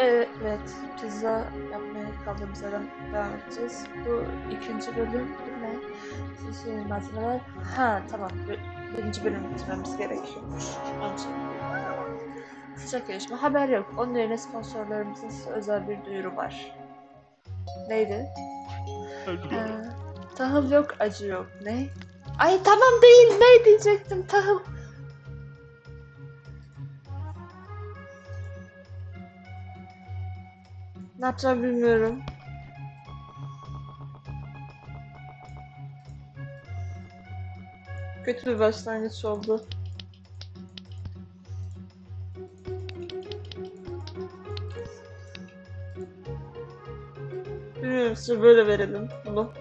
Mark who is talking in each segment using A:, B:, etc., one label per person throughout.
A: Evet, pizza yapmaya kaldığımız yerden devam edeceğiz. Bu ikinci bölüm ne? Şey, malzemeler. Ha tamam, bir- birinci bölüm bitirmemiz gerekiyormuş. Onun için. Sıcak yarışma. Haber yok. Onun yerine sponsorlarımızın size özel bir duyuru var. Neydi? Ee, tahıl yok, acı yok. Ne? Ay tamam değil, ne diyecektim? Tahıl. Ne yapacağımı bilmiyorum. Kötü bir başlangıç oldu. Bilmiyorum size böyle verelim bunu.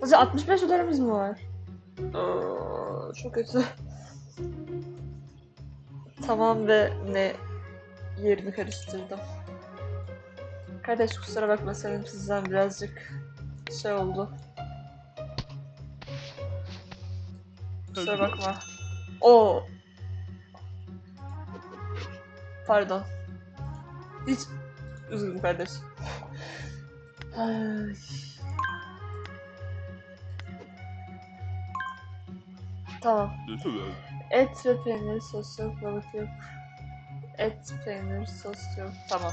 A: Sadece 65 dolarımız mı var? Aa, çok kötü. Tamam ve ne yerini karıştırdım. Kardeş kusura bakma senin sizden birazcık şey oldu. Kusura bakma. O. Pardon. Hiç üzgünüm kardeş. Ay. Tamam. Et ve peynir sos yok, balık yok. Et, peynir, sos yok. Tamam.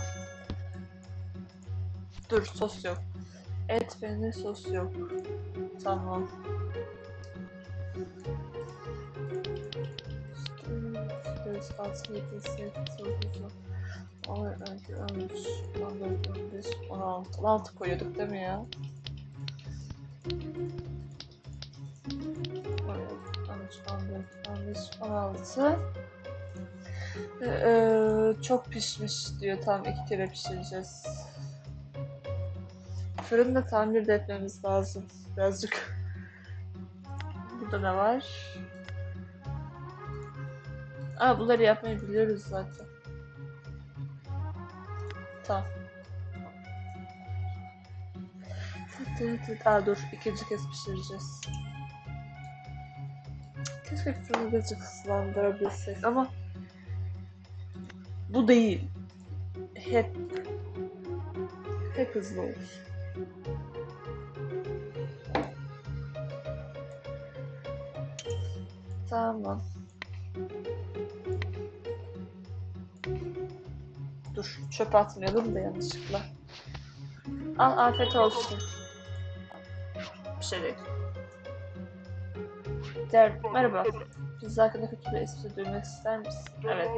A: Dur, sos yok. Et, peynir, sos yok. Tamam. Altı, altı koyuyorduk değil mi ya? 15, 16. Ee, çok pişmiş diyor. Tam iki kere pişireceğiz. Fırını da tamir de etmemiz lazım. Birazcık. Burada ne var? Aa bunları yapmayı biliyoruz zaten. Tamam. Aa dur ikinci kez pişireceğiz. Keşke fırını birazcık hızlandırabilsek ama bu değil. Hep hep hızlı olur. Tamam. Dur çöp atmayalım da yanlışlıkla. Al afiyet olsun. Bir şey değil. Der, merhaba. Pizza hakkında kötü bir espri duymak ister misin? Evet.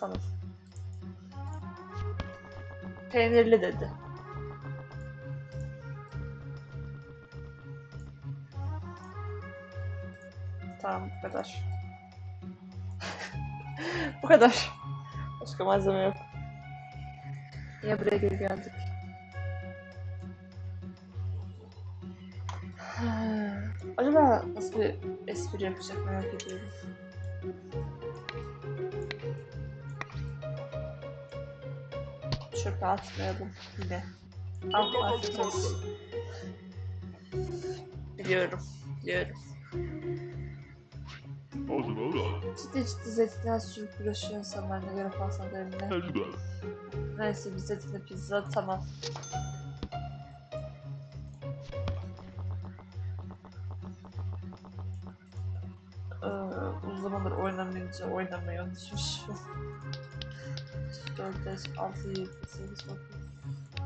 A: Tamam. Peynirli dedi. Tamam bu kadar. bu kadar. Başka malzeme yok. Niye buraya geri geldik? Acaba nasıl bir espri yapacak merak ediyorum. Çöpe atmayalım yine. Olsun. Biliyorum, biliyorum. Ciddi ciddi zeytinyağı sürüp uğraşıyor insanlar ne göre falan derimle. Neyse biz zeytinli pizza tamam. Zamandır oynamayınca oynamayı unutmuşum. 4, 5, 6, 7, 8, 9,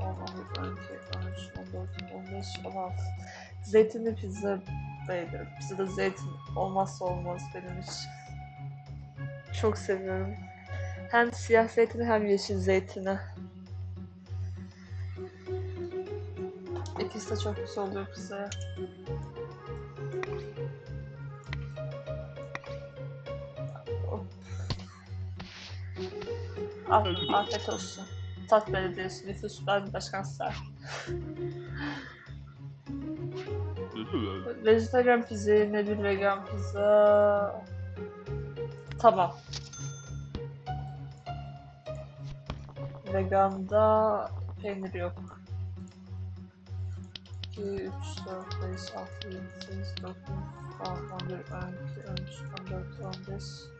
A: 10, 11, 12, 13, 14, 15, 16. Zeytinli pizza bayılırım. Pizzada zeytin olmazsa olmaz benim için. Çok seviyorum. Hem siyah zeytini hem yeşil zeytini. İkisi de çok güzel oluyor pizzaya. Al, afiyet olsun. Tat Belediyesi nüfus ben başkan sağ. Vejetaryen pizza yerine bir vegan pizza. Tamam. Veganda peynir yok. 2, 3, 4, 5, 6, 7, 8, 9, 10, 11, 12, 13, 14, 15, 1,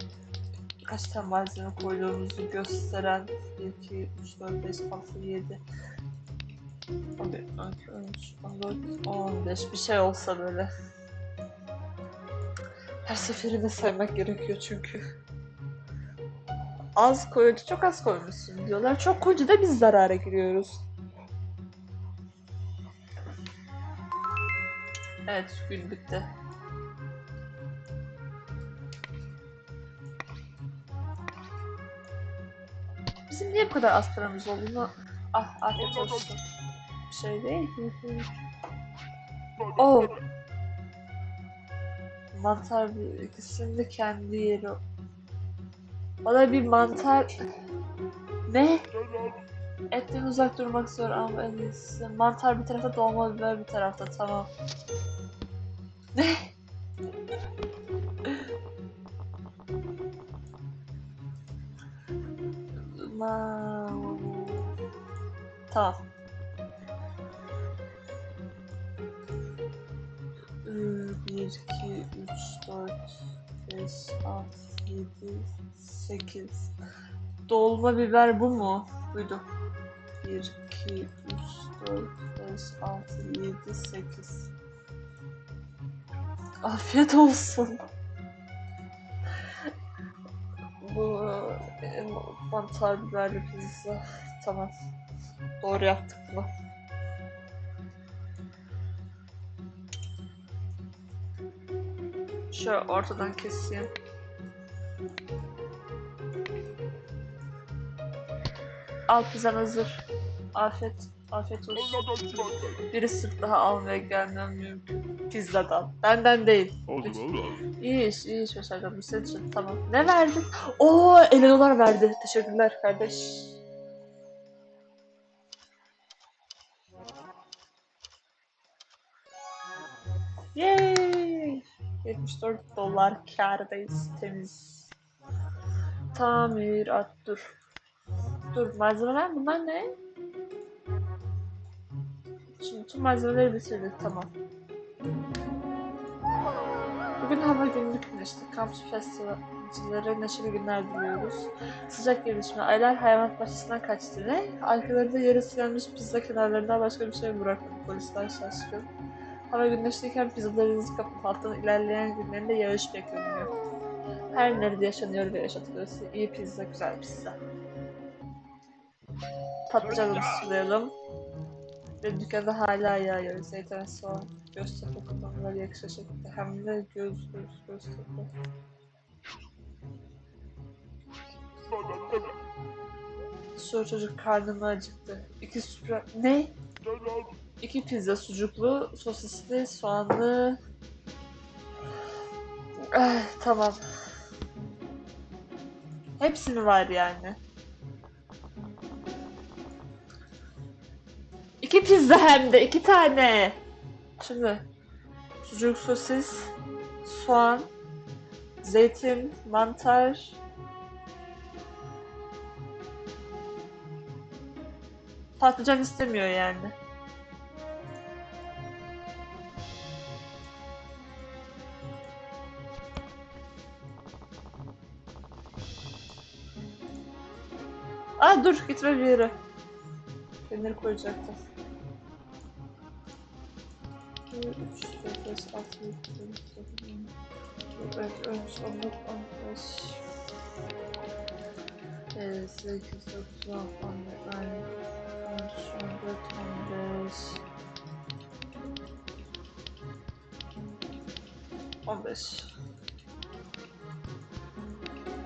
A: kaç tane malzeme koyduğumuzu gösteren 1, 2, 3, 4, 5, 6, 7 11, 12, 13, 14, 15 bir şey olsa böyle. Her seferinde saymak gerekiyor çünkü. Az koyunca çok az koymuşsun diyorlar. Çok koyunca da biz zarara giriyoruz. Evet gün bitti. Bizim niye bu kadar az paramız olduğunu ah afiyet olsun. Bir şey değil. oh. Mantar ikisinin de kendi yeri. Bana bir mantar... Ne? Etten uzak durmak zor ama en iyisi. Mantar bir tarafta, dolma biber bir tarafta. Tamam. Ne? 8. Dolma biber bu mu? Buydu. 1, 2, 3, 4, 5, 6, 7, 8. Afiyet olsun. Bu e, mantar biberli pizza. Tamam. Doğru yaptık bunu. Şöyle ortadan keseyim. Al pizzan hazır. Afiyet, afiyet olsun. Bir ısırık daha almaya gelmem mümkün. Pizzadan. Benden değil. İyi iş, iyi iş başardım. Bu senin için. Tamam. Ne verdin? Oo, 50 dolar verdi. Teşekkürler kardeş. Yay! 74 dolar kârdayız. Temiz. Tamir at dur. Dur malzemeler bunlar ne? Şimdi tüm malzemeleri bitirdik tamam. Bugün hava günlük güneşli. Kampüs festivalcilere neşeli günler diliyoruz. Sıcak gelişme. Aylar hayvanat bahçesinden kaçtı ne? Arkalarında yarısı yanmış pizza kenarlarından başka bir şey bırakmadı. Polisler şaşkın. Hava güneşliyken pizzalarınızı kapıp haftanın ilerleyen günlerinde yağış bekleniyor. Her nerede yaşanıyor ve yaşatılıyorsa iyi pizza, güzel pizza. Patlıcanı sulayalım. Ve dükkanda hala yağıyor. Zeytin soğan. Göztepe kullanımları yakışır şekilde. Hem de göz göz göztepe. Şu çocuk karnımı acıktı. İki süpra... Ne? İki pizza sucuklu, sosisli, soğanlı. Eh, tamam. Hepsi mi var yani? İki pizza hem de iki tane. Şimdi sucuk, sosis, soğan, zeytin, mantar. Patlıcan istemiyor yani. Aa dur gitme bir yere. Peynir koyacaktım. 2, 3, 4, 5, 6, 7, 8, 9, 10, 11, 13, 14, 15. Evet, 8, 9, 10, 11, 13, 14, 15. 15.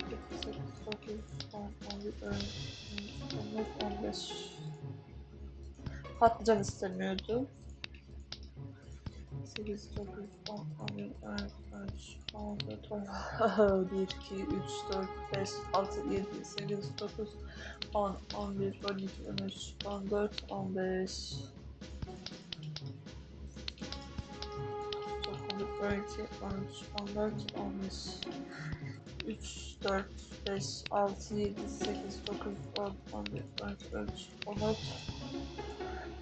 A: 8, 9, 10, 11, 13, 14, 15. Patlıcan istemiyordu. 8, 9, 10, 11, 12, 13, 14, 1, 2, 3, 4, 5, 6, 7, 8, 9, 10, 11, 12, 13, 14, 15. 12, 13, 14, 15. 3, 4, 5, 6, 7, 8, 9, 10, 11, 12, 13, 14.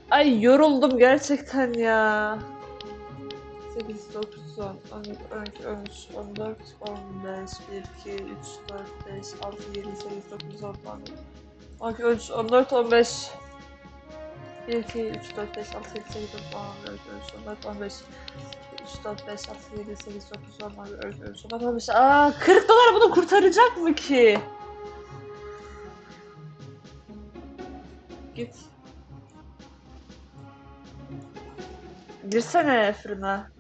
A: Ay yoruldum gerçekten ya. 8, 9, 10, 11, 12, 13, 14, 15, 1, 2, 3, 4, 5, 6, 7, 8, 9, 10, 11, 12, 13, 14, 15. 1, 2, 3, 4, 5, 6, 7, 8, 9, 10, 11, 12, 13, 14, 15. 3, 4, 5, 6, 7, 8, 9, 10, 11, 12, 13, 14, 15. Aa 40 dolar bunu kurtaracak mı ki? Git. Girsene fırına.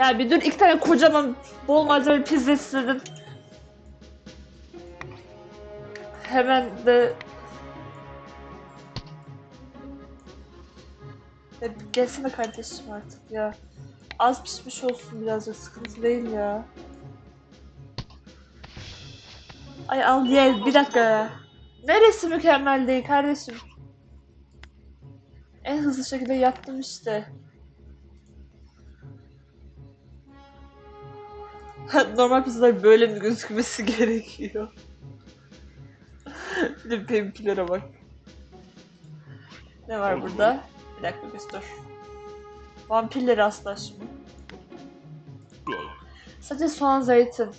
A: Ya bir dur iki tane kocaman bol malzeme pizza istedim. Hemen de Ya gelsene kardeşim artık ya. Az pişmiş olsun birazcık sıkıntı değil ya. Ay al ye bir dakika. Neresi mükemmel değil kardeşim? En hızlı şekilde yaptım işte. Normal pizzalar böyle mi gözükmesi gerekiyor? bir de benimkilere bak. Ne var burada? Bir dakika biz dur. Vampirleri asla şimdi. Sadece soğan zeytin.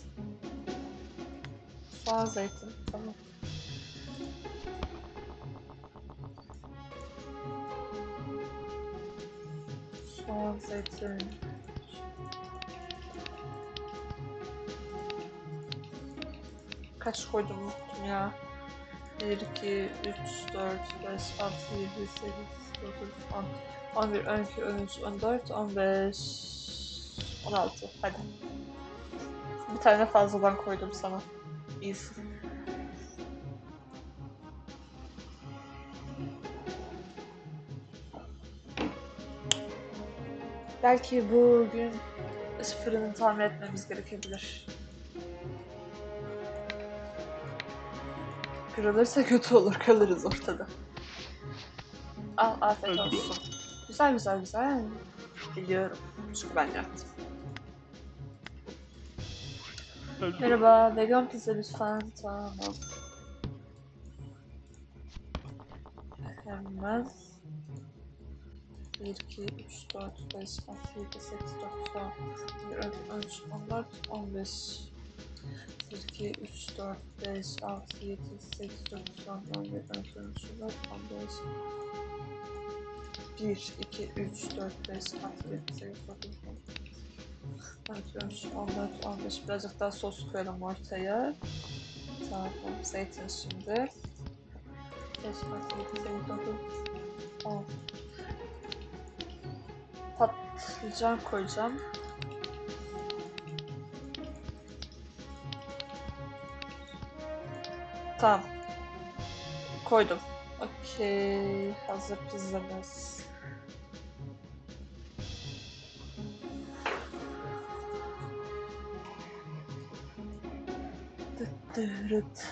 A: Soğan zeytin. Tamam. Soğan zeytin. Kaç koydum unuttum ya. 1, 2, 3, 4, 5, 6, 7, 8, 9, 10, 11, 12, 13, 14, 15, 16. Hadi. Bir tane fazladan koydum sana. İyisin. Belki bugün fırını tamir etmemiz gerekebilir. Kırılırsa kötü olur, kalırız ortada. Al, afiyet olsun. Güzel güzel güzel. Biliyorum. Çünkü ben yaptım. Merhaba, vegan pizza lütfen. Tamam. Hemen. 1, 2, 3, 4, 5, 6, 7, 8, 9, 10, 13, 14, 15. 1, 2, 3, 4, 5, 6, 7, 8, 9, 10, 11, 12, 13, 14, 15. 1, 2, 3, 4, 5, 6, 7, 8, 9, 10, 12, 13, 14, 15. Birazcık daha sos koyalım ortaya. Tamam, zeytin şimdi. 5, 6, 7, 8, 9, 10. Patlıcan koyacağım. Tamam. Koydum. Okey. Hazır pizzamız. Dıt.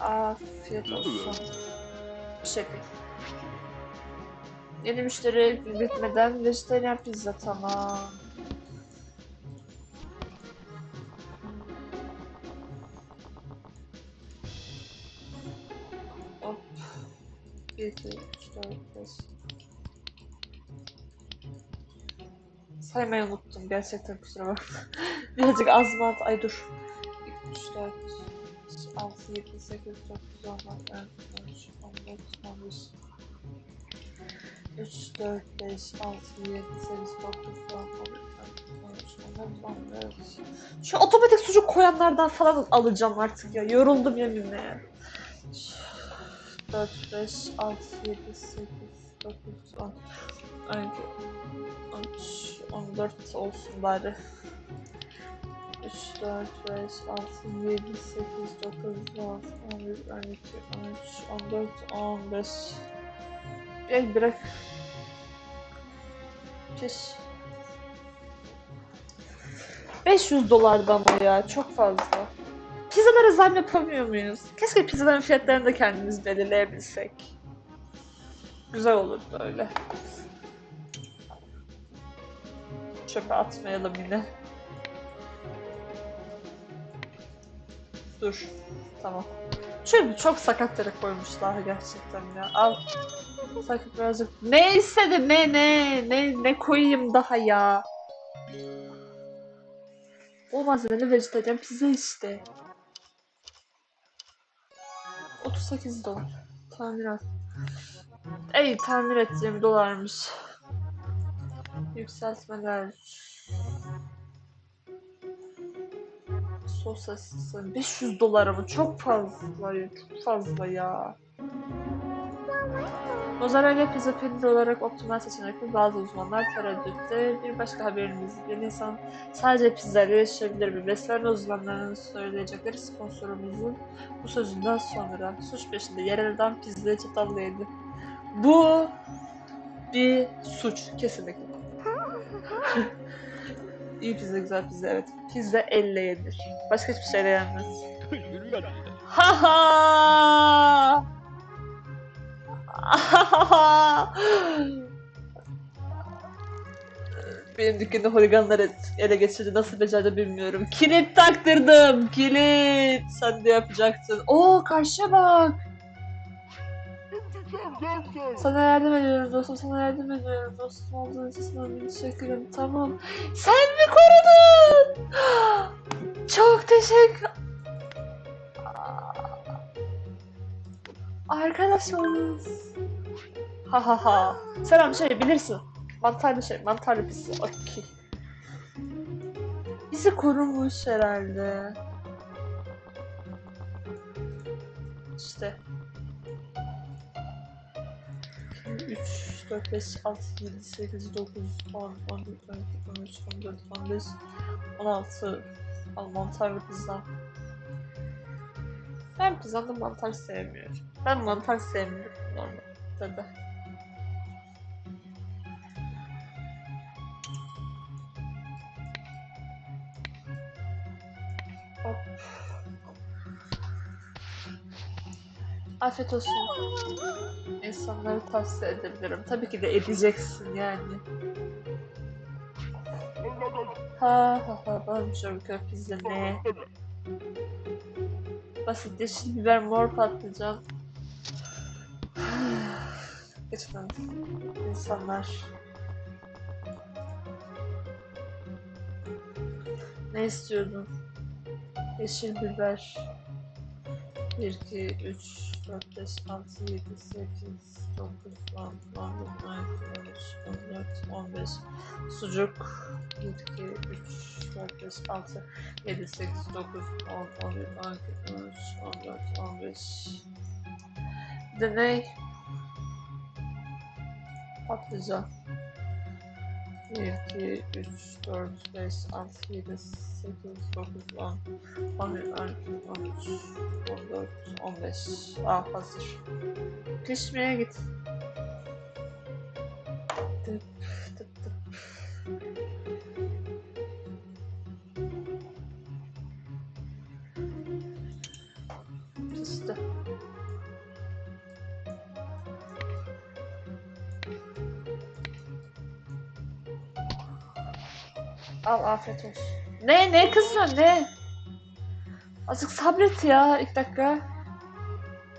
A: Afiyet olsun. Şefim. Yeni müşteri bitmeden vejetaryen pizza tamam. Hop. 1, 2, 3, 4, 5. Saymayı unuttum gerçekten kusura bakma. Birazcık az mı at? Ay dur. 2, 3, 4, 6, 7, 8, 9, 10, 11, 13, 14, 15. 3, 4, 5, 6, 7, 8, 9, 10, 11, 13, 14, 15. Şu otomatik sucuk koyanlardan falan alacağım artık ya. Yoruldum yeminle ya. 4, 5, 6, 7, 8, 9, 10, 12, 13, 14 olsun bari. 3, 4, 5, 6, 7, 8, 9, 10, 11, 12, 13, 14, 15. Ey bırak. Keş. 500 dolardan o ya. Çok fazla. Pizzalara zam yapamıyor muyuz? Keşke pizzaların fiyatlarını da kendimiz belirleyebilsek. Güzel olurdu öyle. Çöpe atmayalım yine. Dur. Tamam. Çünkü çok sakat yere koymuşlar gerçekten ya. Al. Sakın birazcık. Neyse de ne ne ne ne koyayım daha ya. O malzemeli vejetaryen pizza işte. 38 dolar. Tamirat. Ey tamir edeceğim dolarmış. Yükseltmeler. Sos asısı. 500 dolar ama çok fazla. Çok fazla ya. Mozzarella pizza peynir olarak optimal seçenek mi? Bazı uzmanlar tereddütte. Bir başka haberimiz. Bir insan sadece pizza ile yaşayabilir mi? Beslenme uzmanlarının söyleyecekleri sponsorumuzun bu sözünden sonra suç peşinde yerelden pizzayı çatalla yedi. Bu bir suç kesinlikle. İyi pizza güzel pizza evet. Pizza elle yenir. Başka hiçbir şeyle yenmez. Ha ha! Benim dükkanı holiganlar ele geçirdi. Nasıl becerdi bilmiyorum. Kilit taktırdım. Kilit. Sen de yapacaktın. Oo karşıya bak. Sana yardım ediyorum dostum. Sana yardım ediyorum dostum. Olduğun için sana teşekkürüm. Tamam. Sen mi korudun? Çok teşekkür. Arkadaşımız. Ha ha ha. Selam şey bilirsin. Mantarlı şey, mantarlı pizza. Okey. Bizi korumuş herhalde. İşte. 3, 4, 5, 6, 7, 8, 9, 10, 11, 12, 13, 14, 15, 16. Al mantarlı pizza. Ben pizzada mantar sevmiyorum. Ben mantar sevmiyorum normalde de. Hop. Afiyet olsun. İnsanlara tavsiye edebilirim. Tabii ki de edeceksin yani. Ha ha ha köy pizza ne? Basit yeşil biber mor patlıcan. Lütfen insanlar. Ne istiyordun? Yeşil biber. 1, 2, 3, 4, 5, 6, 7, 8, 9, 10, 11, 12, 13, 14, 15. Sucuk. 1, 2, 3, 4, 5, 6, 7, 8, 9, 10, 11, 12, 13, 14, 15. Deney. Patlıcan. 1, 2, 3, 4, 5, 6, 7, 8, 9, 10, 11, 12, 13, 14, 15. Aa hazır. Pişmeye git. Tıp tıp tıp. Al afiyet olsun. Ne ne kızıyorsun ne? Azıcık sabret ya ilk dakika.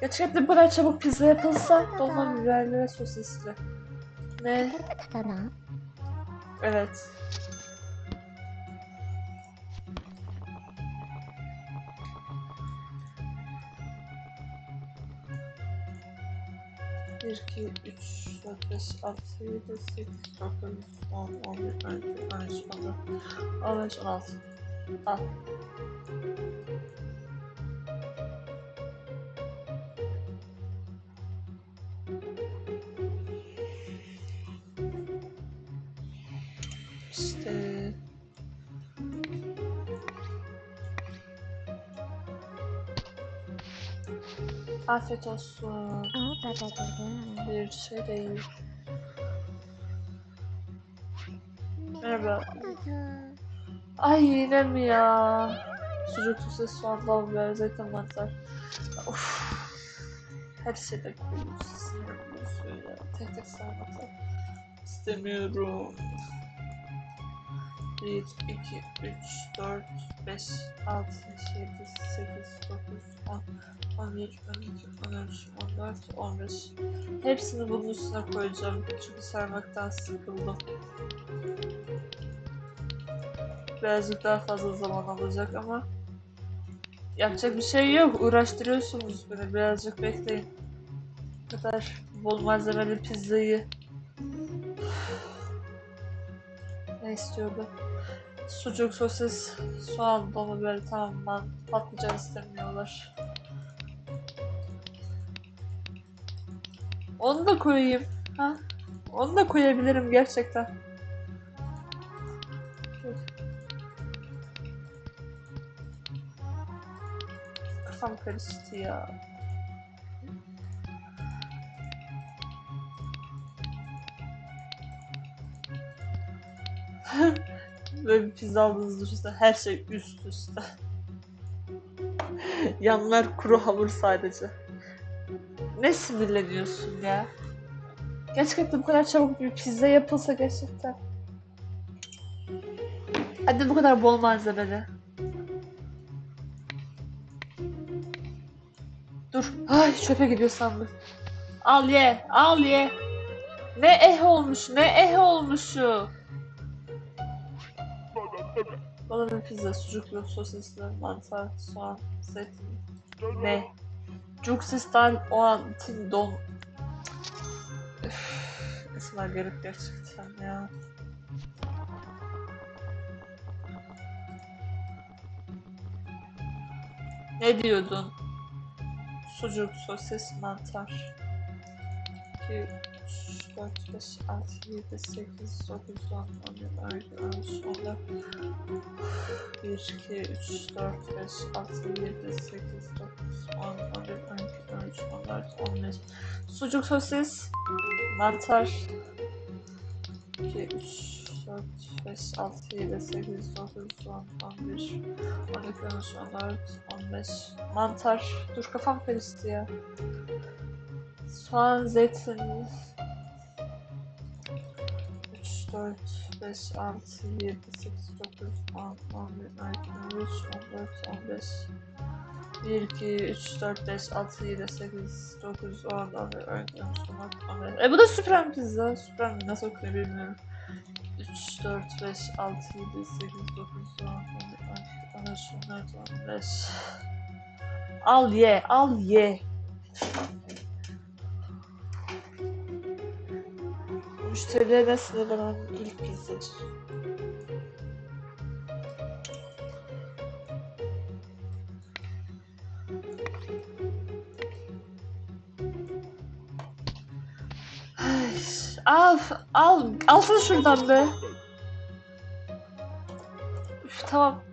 A: Gerçekten bu kadar çabuk pizza yapılsa dolma biberli ve sosisli. Ne? Evet. Bir, iki, üç, dört, beş, altı, yedi, sekiz, dokuz, on, on bir, on iki, on üç, on dört, on Afiyet olsun. Bir şey değil. Merhaba. Ay yine mi ya? Sucuk sosis, soğan, lavabo, zeytin, mantar. Of. Her şeyde ya. Tek tek sarmakla. İstemiyorum. 1, 2, 3, 4, 5, 6, 7, 8, 9, 10, 11, 12, 13, 14, 15. Hepsini bunun üstüne koyacağım. Çünkü sarmaktan sıkıldım. Birazcık daha fazla zaman alacak ama yapacak bir şey yok. Uğraştırıyorsunuz beni. Birazcık bekleyin. Bu kadar bol malzemeli pizzayı. Ne istiyordu? Sucuk, sosis, soğan, domates, tamam ben patlıcan istemiyorlar. Onu da koyayım. Ha? Onu da koyabilirim gerçekten. Kafam karıştı ya. Böyle bir pizza aldığınızı düşünsene her şey üst üste. Yanlar kuru hamur sadece. Ne sinirleniyorsun ya? Gerçekten bu kadar çabuk bir pizza yapılsa gerçekten. Hadi bu kadar bol malzemeli. Dur. Ay çöpe gidiyor sandım. Al ye, al ye. Ne eh olmuş, ne eh olmuşu. Bana bir pizza, sucuklu, sosisli, mantar, soğan, zeytin. Ne? Cuksistan o an don. Üf, İsmail garip gerçekten ya. Ne diyordun? Sucuk, sosis, mantar. 2, 3, 4, 5, 6, 7, 8, 9, 10, 11, 12, 13, 14. 1, 2, 3, 4, 5, 6, 7, 8, 9, 10, 11, 12, 13, 14, 15. Sucuk, sosis, mantar. 2, 3, 4, 5, 6, 7, 8, 9, 10, 11, 12, 13, 14, 15. Mantar. Dur kafam karıştı ya. Soğan, zeytin. 3, 4, 5, 6, 7, 8, 9, 10, 11, 12, 13, 14, 15. 1, 2, 3, 4, 5, 6, 7, 8, 9, 10, 11, 12, 13, 14, 15. E bu da Supreme pizza. Supreme nasıl okunuyor bilmiyorum. 3, 4, 5, 6, 7, 8, 9, 10, 11, 12, 13, 14, 15. Al ye, al ye. Müşterilerine sınırlanan ilk pizzacı. Al, al, alsana şuradan be. Üf, tamam.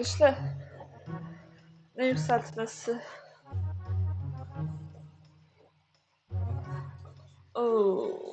A: İşte ne yükseltmesi? Oo.